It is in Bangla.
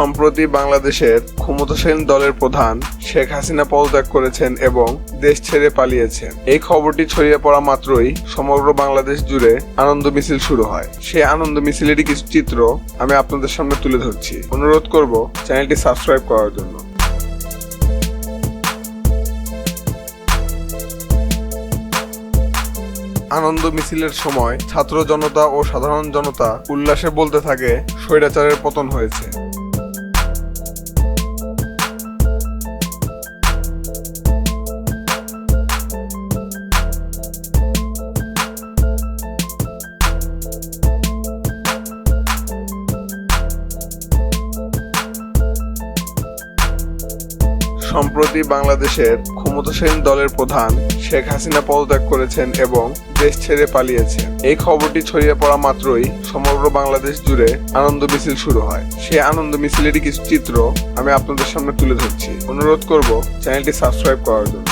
সম্প্রতি বাংলাদেশের ক্ষমতাসীন দলের প্রধান শেখ হাসিনা পদত্যাগ করেছেন এবং দেশ ছেড়ে পালিয়েছেন। এই খবরটি ছড়িয়ে পড়া মাত্রই সমগ্র বাংলাদেশ জুড়ে আনন্দ মিছিল শুরু হয়। সেই আনন্দ মিছিলেরই কিছু চিত্র আমি আপনাদের সামনে তুলে ধরছি। অনুরোধ করব চ্যানেলটি সাবস্ক্রাইব করার জন্য। আনন্দ মিছিলের সময় ছাত্র জনতা ও সাধারণ জনতা উল্লাসে বলতে থাকে, স্বৈরাচারের পতন হয়েছে। সম্প্রতি বাংলাদেশের ক্ষমতাসীন দলের প্রধান শেখ হাসিনা পদত্যাগ করেছেন এবং দেশ ছেড়ে পালিয়েছেন। এই খবরটি ছড়িয়ে পড়া মাত্রই সমগ্র বাংলাদেশ জুড়ে আনন্দ মিছিল শুরু হয়। সে আনন্দ মিছিলেরই কিছু চিত্র আমি আপনাদের সামনে তুলে ধরছি। অনুরোধ করব চ্যানেলটি সাবস্ক্রাইব করার জন্য।